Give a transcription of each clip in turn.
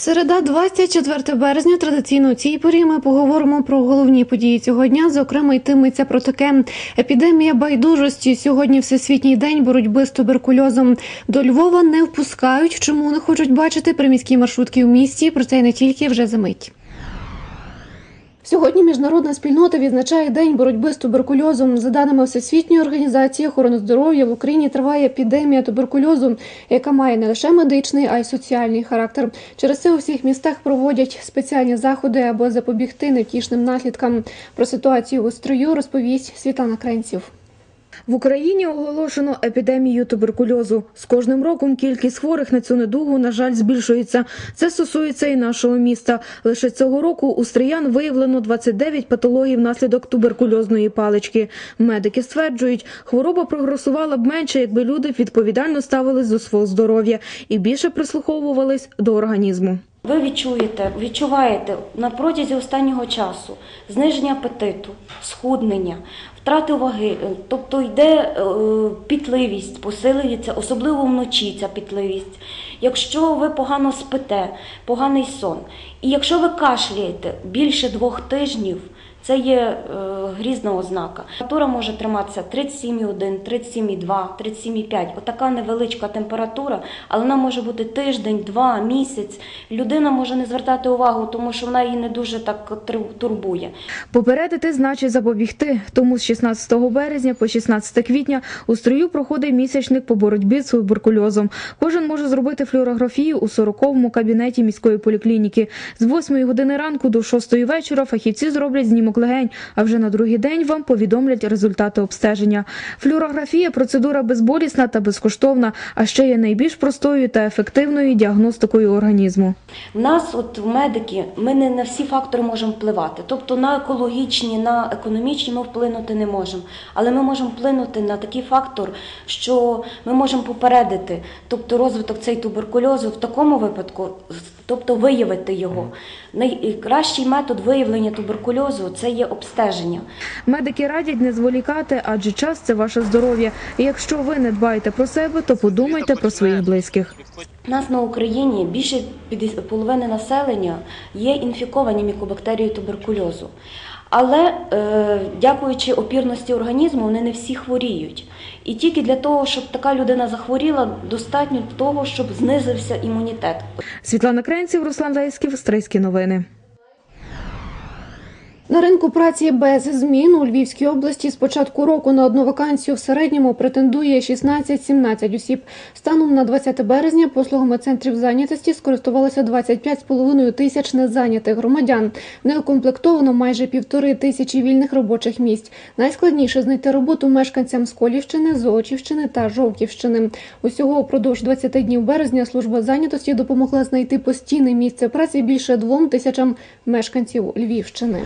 Середа, 24 березня. Традиційно у цій порі ми поговоримо про головні події цього дня. Зокрема, йтиметься про таке епідемія байдужості. Сьогодні всесвітній день боротьби з туберкульозом. До Львова не впускають. Чому не хочуть бачити приміські маршрутки в місті? Про це й не тільки вже за мить. Сьогодні міжнародна спільнота відзначає день боротьби з туберкульозом. За даними Всесвітньої організації охорони здоров'я в Україні триває епідемія туберкульозу, яка має не лише медичний, а й соціальний характер. Через це у всіх містах проводять спеціальні заходи, аби запобігти невтішним наслідкам. Про ситуацію у строю розповість Світлана Кренців. В Україні оголошено епідемію туберкульозу. З кожним роком кількість хворих на цю недугу, на жаль, збільшується. Це стосується і нашого міста. Лише цього року у Стриян виявлено 29 патологій внаслідок туберкульозної палички. Медики стверджують, хвороба прогресувала б менше, якби люди відповідально ставились до свого здоров'я і більше прислуховувались до організму. Ви відчуєте, відчуваєте на протязі останнього часу зниження апетиту, схуднення, втрати ваги, е, тобто йде е, пітливість, посилюється, особливо вночі ця пітливість. Якщо ви погано спите, поганий сон, і якщо ви кашляєте більше двох тижнів, це є е, грізна ознака. Температура може триматися 37,1, 37,2, 37,5. Отака невеличка температура, але вона може бути тиждень, два, місяць. Людина може не звертати увагу, тому що вона її не дуже так турбує. Попередити значить запобігти. Тому з 16 березня по 16 квітня у строю проходить місячник по боротьбі з туберкульозом. Кожен може зробити флюорографію у 40-му кабінеті міської поліклініки. З 8 години ранку до 6 вечора фахівці зроблять знімок легень, а вже на другий день вам повідомлять результати обстеження. Флюорографія процедура безболісна та безкоштовна, а ще є найбільш простою та ефективною діагностикою організму. В нас, от в медики, ми не на всі фактори можемо впливати. Тобто на екологічні, на економічні ми вплинути не можемо. Але ми можемо вплинути на такий фактор, що ми можемо попередити, тобто розвиток цей туберкульозу в такому випадку, тобто виявити його. Найкращий метод виявлення туберкульозу це є обстеження. Медики радять не зволікати, адже час це ваше здоров'я. І якщо ви не дбаєте про себе, то подумайте про своїх близьких. У нас на Україні більше 50 половини населення є інфіковані мікобактерією туберкульозу. Але е, дякуючи опірності організму, вони не всі хворіють. І тільки для того, щоб така людина захворіла, достатньо того, щоб знизився імунітет. Світлана Кренців, Руслан Лейськів, Стрийські новини. На ринку праці без змін у Львівській області з початку року на одну вакансію в середньому претендує 16-17 осіб. Станом на 20 березня послугами центрів зайнятості скористувалося 25,5 тисяч незайнятих громадян. Не укомплектовано майже півтори тисячі вільних робочих місць. Найскладніше знайти роботу мешканцям Сколівщини, Золочівщини та Жовківщини. Усього упродовж 20 днів березня служба зайнятості допомогла знайти постійне місце праці більше двом тисячам мешканців Львівщини.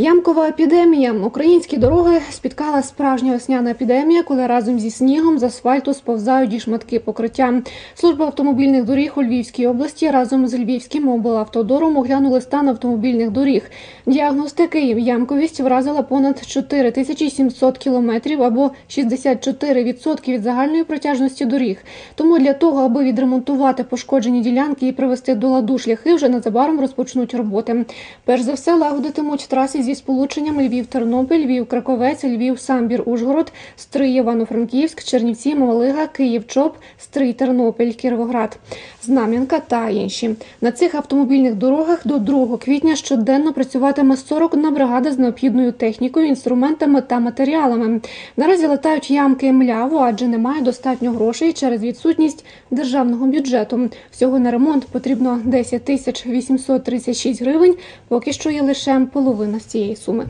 Ямкова епідемія. Українські дороги спіткала справжня осняна епідемія, коли разом зі снігом з асфальту сповзають і шматки покриття. Служба автомобільних доріг у Львівській області разом з Львівським облавтодором оглянули стан автомобільних доріг. Діагностики ямковість вразила понад 4700 кілометрів або 64% від загальної протяжності доріг. Тому для того, аби відремонтувати пошкоджені ділянки і привести до ладу шляхи, вже незабаром розпочнуть роботи. Перш за все лагодитимуть траси зі сполученням Львів-Тернопіль, Львів-Краковець, Львів-Самбір-Ужгород, Стрий-Івано-Франківськ, Чернівці, Малига, Київ-Чоп, Стрий-Тернопіль, Кіровоград, Знам'янка та інші. На цих автомобільних дорогах до 2 квітня щоденно працюватиме 41 бригада з необхідною технікою, інструментами та матеріалами. Наразі летають ямки мляву, адже немає достатньо грошей через відсутність державного бюджету. Всього на ремонт потрібно 10 тисяч 836 гривень. Поки що є лише половина цієї суми.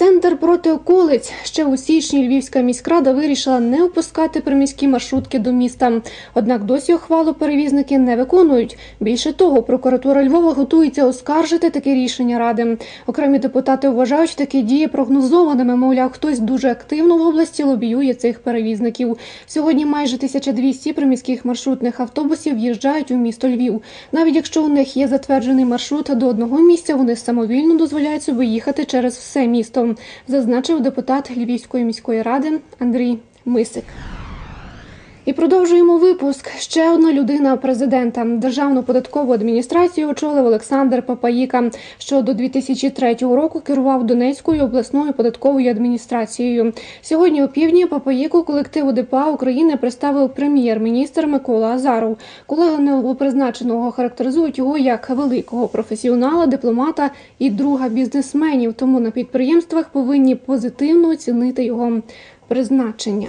Центр проти околиць ще у січні Львівська міськрада вирішила не опускати приміські маршрутки до міста. Однак досі ухвалу перевізники не виконують. Більше того, прокуратура Львова готується оскаржити таке рішення ради. Окремі депутати вважають такі дії прогнозованими. Мовляв, хтось дуже активно в області лобіює цих перевізників. Сьогодні майже 1200 приміських маршрутних автобусів в'їжджають у місто Львів. Навіть якщо у них є затверджений маршрут до одного місця, вони самовільно дозволяють собі їхати через все місто зазначив депутат Львівської міської ради Андрій Мисик. І продовжуємо випуск. Ще одна людина президента. Державну податкову адміністрацію очолив Олександр Папаїка, що до 2003 року керував Донецькою обласною податковою адміністрацією. Сьогодні у півдні Папаїку колективу ДПА України представив прем'єр-міністр Микола Азаров. Колеги новопризначеного характеризують його як великого професіонала, дипломата і друга бізнесменів. Тому на підприємствах повинні позитивно оцінити його призначення.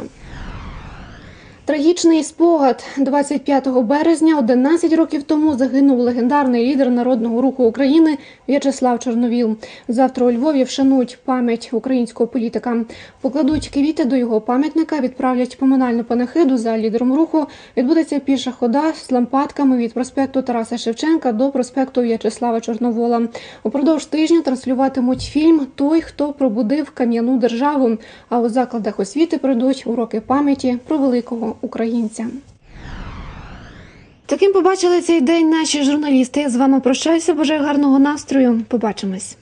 Трагічний спогад 25 березня, 11 років тому, загинув легендарний лідер народного руху України В'ячеслав Чорновіл. Завтра у Львові вшанують пам'ять українського політика. Покладуть квіти до його пам'ятника, відправлять поминальну панахиду за лідером руху. Відбудеться піша хода з лампадками від проспекту Тараса Шевченка до проспекту В'ячеслава Чорновола. Упродовж тижня транслюватимуть фільм Той, хто пробудив кам'яну державу. А у закладах освіти пройдуть уроки пам'яті про великого українця. Таким побачили цей день наші журналісти. З вами прощаюся. Бажаю гарного настрою. Побачимось.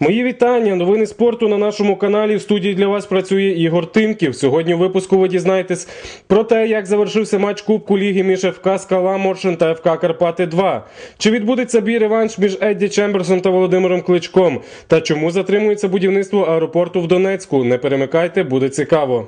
Мої вітання. Новини спорту на нашому каналі. В студії для вас працює Ігор Тимків. Сьогодні в випуску ви дізнаєтесь про те, як завершився матч Кубку Ліги між ФК Скала Моршин та ФК Карпати 2 Чи відбудеться бій реванш між Едді Чемберсом та Володимиром Кличком? Та чому затримується будівництво аеропорту в Донецьку? Не перемикайте, буде цікаво.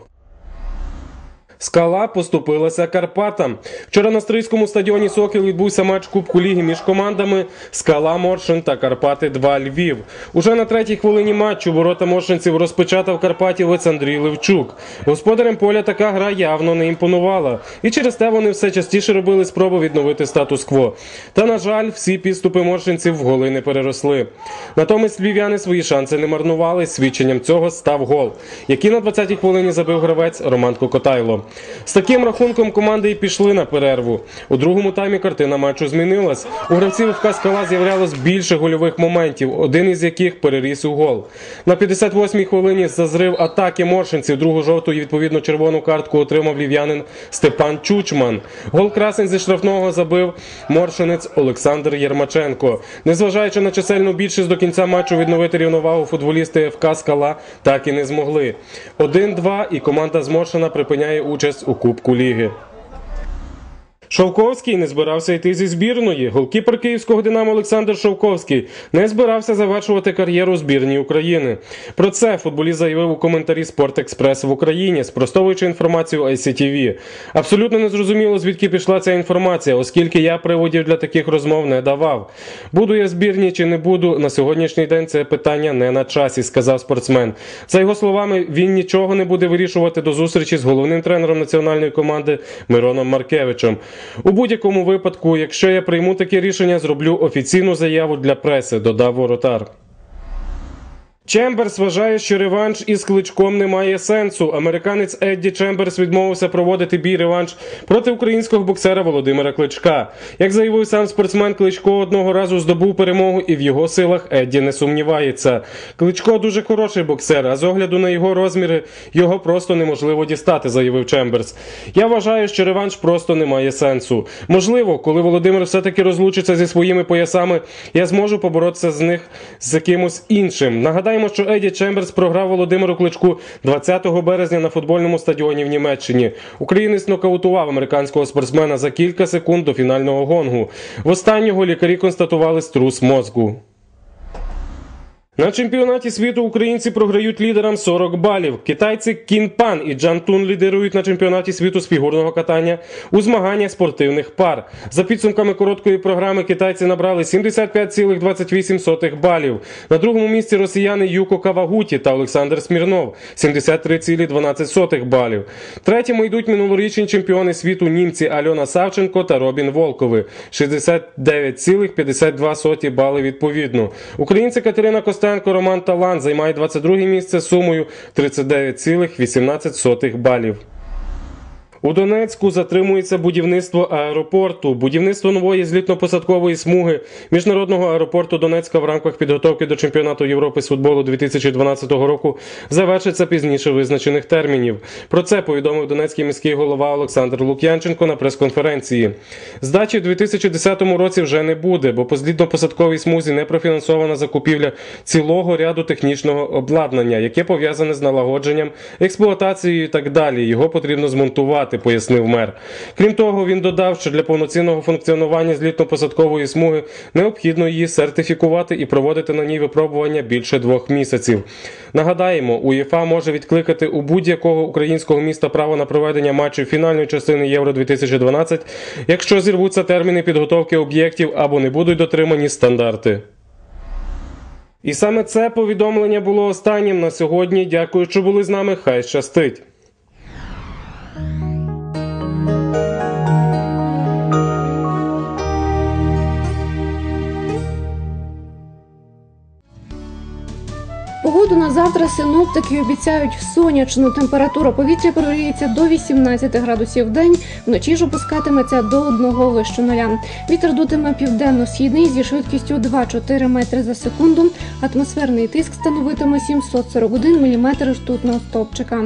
Скала поступилася Карпатам. Вчора на Стрийському стадіоні Сокіл відбувся матч Кубку Ліги між командами Скала Моршин та Карпати 2 Львів. Уже на третій хвилині матчу ворота моршинців розпечатав карпатівець Андрій Левчук. Господарям поля така гра явно не імпонувала, і через те вони все частіше робили спроби відновити статус-кво. Та на жаль, всі підступи моршинців в голи не переросли. Натомість львів'яни свої шанси не марнували. Свідченням цього став гол, який на 20-й хвилині забив гравець Роман Кокотайло. З таким рахунком команди і пішли на перерву. У другому таймі картина матчу змінилась. У гравців ФК «Скала» з'являлось більше гольових моментів, один із яких переріс у гол. На 58-й хвилині за зрив атаки моршинців другу жовту і відповідно червону картку отримав лів'янин Степан Чучман. Гол красень зі штрафного забив моршинець Олександр Єрмаченко. Незважаючи на чисельну більшість до кінця матчу відновити рівновагу футболісти ФК «Скала» так і не змогли. 1-2 і команда з Моршина припиняє участь у Кубку Ліги. Шовковський не збирався йти зі збірної. Голкіпер київського Динамо Олександр Шовковський не збирався завершувати кар'єру у збірній України. Про це футболіст заявив у коментарі Спорт-Експрес в Україні, спростовуючи інформацію ICTV. Абсолютно не зрозуміло, звідки пішла ця інформація, оскільки я приводів для таких розмов не давав. Буду я збірні чи не буду на сьогоднішній день це питання не на часі, сказав спортсмен. За його словами, він нічого не буде вирішувати до зустрічі з головним тренером національної команди Мироном Маркевичем. У будь-якому випадку, якщо я прийму таке рішення, зроблю офіційну заяву для преси, додав воротар. Чемберс вважає, що реванш із кличком не має сенсу. Американець Едді Чемберс відмовився проводити бій реванш проти українського боксера Володимира Кличка. Як заявив сам спортсмен, Кличко одного разу здобув перемогу, і в його силах Едді не сумнівається. Кличко дуже хороший боксер, а з огляду на його розміри його просто неможливо дістати, заявив Чемберс. Я вважаю, що реванш просто не має сенсу. Можливо, коли Володимир все-таки розлучиться зі своїми поясами, я зможу поборотися з них з кимось іншим. Нагадаємо, що Еді Чемберс програв Володимиру Кличку 20 березня на футбольному стадіоні в Німеччині. Українець нокаутував американського спортсмена за кілька секунд до фінального гонгу. В останнього лікарі констатували струс мозку. На чемпіонаті світу українці програють лідерам 40 балів. Китайці Кін Пан і Джан Тун лідирують на чемпіонаті світу з фігурного катання у змаганнях спортивних пар. За підсумками короткої програми китайці набрали 75,28 балів. На другому місці росіяни Юко Кавагуті та Олександр Смірнов 73,12 балів. Третьому йдуть минулорічні чемпіони світу німці Альона Савченко та Робін Волкови 69,52 бали відповідно. Українці Катерина Костенко Роман Талан займає 22 місце з сумою 39,18 балів. У Донецьку затримується будівництво аеропорту. Будівництво нової злітно-посадкової смуги міжнародного аеропорту Донецька в рамках підготовки до чемпіонату Європи з футболу 2012 року завершиться пізніше визначених термінів. Про це повідомив Донецький міський голова Олександр Лук'янченко на прес-конференції. Здачі в 2010 році вже не буде, бо по злітно-посадковій смузі не профінансована закупівля цілого ряду технічного обладнання, яке пов'язане з налагодженням, експлуатацією і так далі. Його потрібно змонтувати, пояснив мер. Крім того, він додав, що для повноцінного функціонування злітно-посадкової смуги необхідно її сертифікувати і проводити на ній випробування більше двох місяців. Нагадаємо, УЄФА може відкликати у будь-якого українського міста право на проведення матчів фінальної частини Євро 2012, якщо зірвуться терміни підготовки об'єктів або не будуть дотримані стандарти. І саме це повідомлення було останнім на сьогодні. Дякую, що були з нами. Хай щастить. Погоду на завтра синоптики обіцяють сонячну. Температура повітря прогріється до 18 градусів в день, вночі ж опускатиметься до 1 вище нуля. Вітер дутиме південно-східний зі швидкістю 2-4 метри за секунду. Атмосферний тиск становитиме 741 мм ртутного стовпчика.